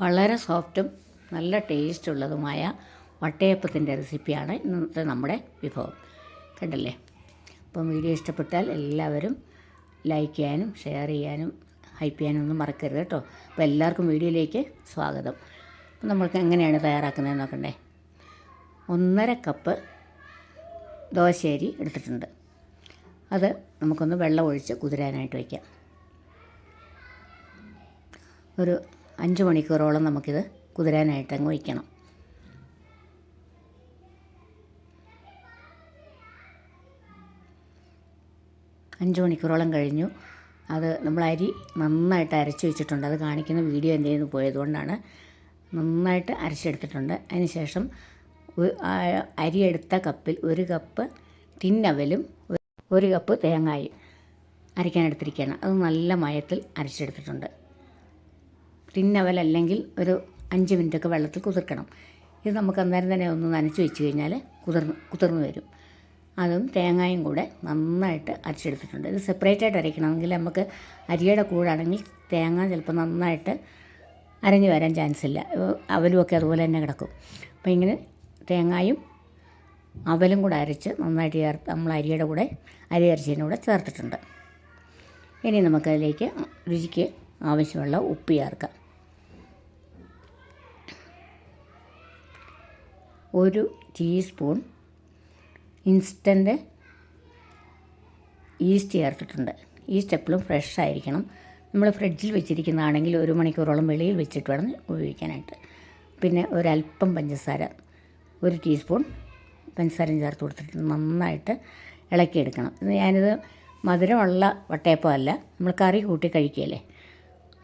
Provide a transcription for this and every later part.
വളരെ സോഫ്റ്റും നല്ല ടേസ്റ്റുള്ളതുമായ വട്ടയപ്പത്തിന്റെ റെസിപ്പിയാണ് ഇന്നത്തെ നമ്മുടെ വിഭവം. കണ്ടല്ലേ? അപ്പം വീഡിയോ ഇഷ്ടപ്പെട്ടാൽ എല്ലാവരും ലൈക്ക് ചെയ്യാനും ഷെയർ ചെയ്യാനും ഹൈപ്പ് ചെയ്യാനും ഒന്നും മറക്കരുത് കേട്ടോ. അപ്പോൾ എല്ലാവർക്കും വീഡിയോയിലേക്ക് സ്വാഗതം. അപ്പം നമ്മൾക്ക് എങ്ങനെയാണ് തയ്യാറാക്കുന്നത് നോക്കണ്ടേ? ഒന്നര കപ്പ് ദോശയരി എടുത്തിട്ടുണ്ട്. അത് നമുക്കൊന്ന് വെള്ളം ഒഴിച്ച് കുതിരാനായിട്ട് വയ്ക്കാം. ഒരു അഞ്ച് മണിക്കൂറോളം നമുക്കിത് കുതിരാനായിട്ട് അങ്ങ് വയ്ക്കണം അഞ്ച് മണിക്കൂറോളം കഴിഞ്ഞു. അത് നമ്മൾ അരി നന്നായിട്ട് അരച്ച് വെച്ചിട്ടുണ്ട്. അത് കാണിക്കുന്ന വീഡിയോ എന്റെ നിന്ന് പോയതുകൊണ്ടാണ്. നന്നായിട്ട് അരച്ചെടുത്തിട്ടുണ്ട്. അതിന് ശേഷം ഒ- അരി എടുത്ത കപ്പിൽ ഒരു കപ്പ് തിന്നവലും ഒരു കപ്പ് തേങ്ങായും അരയ്ക്കാൻ എടുത്തിരിക്കുകയാണ്. അത് നല്ല മയത്തിൽ അരച്ചെടുത്തിട്ടുണ്ട്. ടിന്നവൽ അല്ലെങ്കിൽ ഒരു അഞ്ച് മിനിറ്റൊക്കെ വെള്ളത്തിൽ കുതിർക്കണം. ഇത് നമുക്ക് അന്നേരം തന്നെ ഒന്ന് നനച്ച് വെച്ച് കഴിഞ്ഞാൽ കുതിർന്ന് കുതിർന്ന് വരും. അതും തേങ്ങായും കൂടെ നന്നായിട്ട് അരച്ചെടുത്തിട്ടുണ്ട്. ഇത് സെപ്പറേറ്റ് ആയിട്ട് അരയ്ക്കണമെങ്കിൽ നമുക്ക് അരിയുടെ കൂടാണെങ്കിൽ തേങ്ങ ചിലപ്പോൾ നന്നായിട്ട് അരഞ്ഞു വരാൻ ചാൻസ് ഇല്ല. അവലും ഒക്കെ അതുപോലെ തന്നെ കിടക്കും. അപ്പോൾ ഇങ്ങനെ തേങ്ങായും അവലും കൂടെ അരച്ച് നന്നായിട്ട് ചേർത്ത് നമ്മൾ അരിയുടെ കൂടെ അരി അരച്ചതിന്റെ കൂടെ ചേർത്തിട്ടുണ്ട്. ഇനി നമുക്കതിലേക്ക് രുചിക്ക് ആവശ്യമുള്ള ഉപ്പ് ചേർക്കാം. ഒരു ടീസ്പൂൺ ഇൻസ്റ്റന്റ് ഈസ്റ്റ് ചേർത്തിട്ടുണ്ട്. ഈസ്റ്റ് എപ്പോഴും ഫ്രഷ് ആയിരിക്കണം. നമ്മൾ ഫ്രിഡ്ജിൽ വെച്ചിരിക്കുന്നതാണെങ്കിൽ ഒരു മണിക്കൂറോളം വെളിയിൽ വെച്ചിട്ട് വേണം ഉപയോഗിക്കാനായിട്ട്. പിന്നെ ഒരല്പം പഞ്ചസാര ഒരു ടീസ്പൂൺ പഞ്ചസാരയും ചേർത്ത് കൊടുത്തിട്ട് നന്നായിട്ട് ഇളക്കിയെടുക്കണം. ഞാനിത് മധുരമുള്ള വട്ടയപ്പമല്ല നമ്മൾ കറി കൂട്ടി കഴിക്കുകയല്ലേ?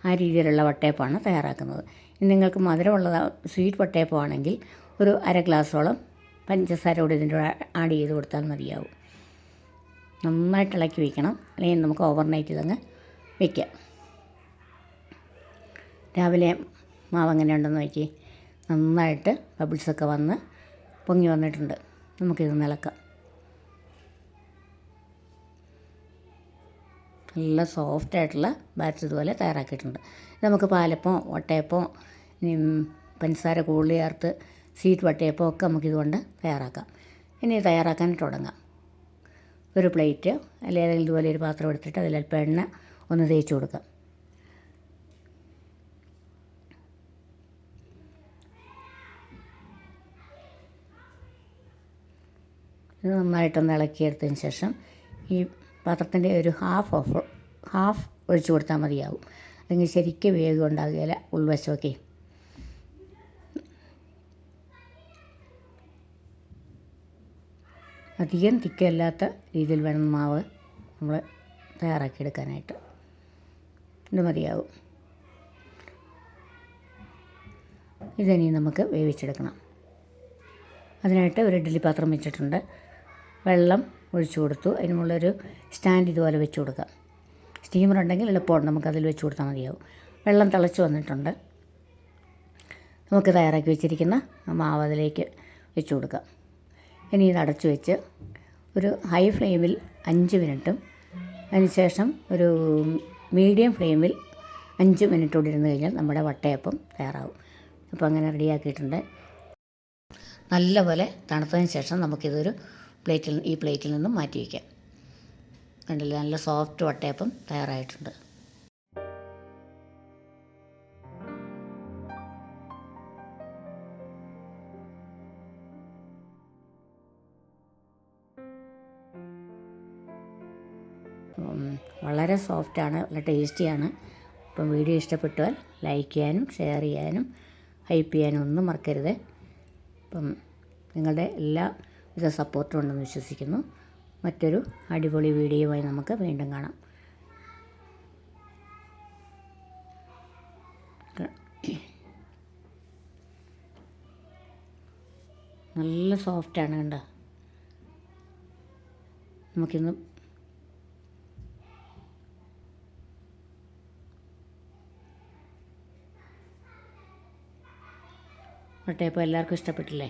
ആ രീതിയിലുള്ള വട്ടയപ്പമാണ് തയ്യാറാക്കുന്നത്. ഇനി നിങ്ങൾക്ക് മധുരമുള്ള സ്വീറ്റ് വട്ടയപ്പമാണെങ്കിൽ ഒരു അര ഗ്ലാസ്സോളം പഞ്ചസാര കൂടി ഇതിന്റെ ആഡ് ചെയ്ത് കൊടുത്താൽ മതിയാവും. നന്നായിട്ട് ഇളക്കി വയ്ക്കണം അല്ലെങ്കിൽ നമുക്ക് ഓവർനൈറ്റ് ഇതങ്ങ് വയ്ക്കാം രാവിലെ മാവ് എങ്ങനെ ഉണ്ടെന്ന് നോക്കി. നന്നായിട്ട് ബബിൾസൊക്കെ വന്ന് പൊങ്ങി വന്നിട്ടുണ്ട്. നമുക്കിത് നിലക്കാം നല്ല സോഫ്റ്റ് ആയിട്ടുള്ള ബാറ്റർ ഇതുപോലെ തയ്യാറാക്കിയിട്ടുണ്ട്. നമുക്ക് പാലപ്പം ഒട്ടയപ്പം പഞ്ചസാര കൂടുതൽ ചേർത്ത് സ്വീറ്റ് വട്ടയപ്പമോ ഒക്കെ നമുക്കിതുകൊണ്ട് തയ്യാറാക്കാം. ഇനി തയ്യാറാക്കാൻ തുടങ്ങാം. ഒരു പ്ലേറ്റ് അല്ലെങ്കിൽ ഇതുപോലെ ഒരു പാത്രം എടുത്തിട്ട് അതിൽ അല്പം എണ്ണ ഒന്ന് തേച്ച് കൊടുക്കാം. ഇത് നന്നായിട്ടൊന്ന് ഇളക്കിയെടുത്തതിന് ശേഷം ഈ പാത്രത്തിന്റെ ഒരു ഹാഫ് ഓഫ് ഹാഫ് ഒഴിച്ചു കൊടുത്താൽ മതിയാവും. അല്ലെങ്കിൽ ശരിക്കും വേഗം ഉണ്ടാകുകയില്ല. ഉൾവശമൊക്കെ അധികം തിക്കല്ലാത്ത രീതിയിൽ വേണം മാവ് നമ്മൾ തയ്യാറാക്കിയെടുക്കാനായിട്ട് ഇത് മതിയാവും. ഇതിനി നമുക്ക് വേവിച്ചെടുക്കണം. അതിനായിട്ട് ഒരു ഇഡ്ഡലി പാത്രം വെച്ചിട്ടുണ്ട്. വെള്ളം ഒഴിച്ചു കൊടുത്തു. അതിനുള്ളൊരു സ്റ്റാൻഡ് ഇതുപോലെ വെച്ച് കൊടുക്കാം. സ്റ്റീമർ ഉണ്ടെങ്കിൽ എളുപ്പമുണ്ട് നമുക്കതിൽ വെച്ച് കൊടുത്താൽ മതിയാവും. വെള്ളം തിളച്ച് വന്നിട്ടുണ്ട്. നമുക്ക് തയ്യാറാക്കി വെച്ചിരിക്കുന്ന മാവ് അതിലേക്ക് വെച്ച് കൊടുക്കാം. ഇനി ഇത് അടച്ചു വെച്ച് ഒരു ഹൈ ഫ്ലെയിമിൽ അഞ്ച് മിനിറ്റും അതിനുശേഷം ഒരു മീഡിയം ഫ്ലെയിമിൽ അഞ്ച് മിനിറ്റ് കൂടി ഇരുന്ന് കഴിഞ്ഞാൽ നമ്മുടെ വട്ടയപ്പം തയ്യാറാവും. അപ്പോൾ അങ്ങനെ റെഡിയാക്കിയിട്ടുണ്ട് നല്ലപോലെ തണുത്തതിന് ശേഷം നമുക്കിതൊരു പ്ലേറ്റിൽ ഈ പ്ലേറ്റിൽ നിന്നും മാറ്റി വയ്ക്കാം കണ്ടില്ലേ? നല്ല സോഫ്റ്റ് വട്ടയപ്പം തയ്യാറായിട്ടുണ്ട്. വളരെ സോഫ്റ്റാണ് നല്ല ടേസ്റ്റിയാണ് അപ്പം വീഡിയോ ഇഷ്ടപ്പെട്ടാൽ ലൈക്ക് ചെയ്യാനും ഷെയർ ചെയ്യാനും ഹൈപ്പ് ചെയ്യാനും ഒന്നും മറക്കരുത്. അപ്പം നിങ്ങളുടെ എല്ലാ വിധ സപ്പോർട്ടും ഉണ്ടെന്ന് വിശ്വസിക്കുന്നു. മറ്റൊരു അടിപൊളി വീഡിയോയുമായി നമുക്ക് വീണ്ടും കാണാം. നല്ല സോഫ്റ്റാണ് കണ്ട? നമുക്കിന്ന് വട്ടയപ്പം എല്ലാവർക്കും ഇഷ്ടപ്പെട്ടില്ലേ?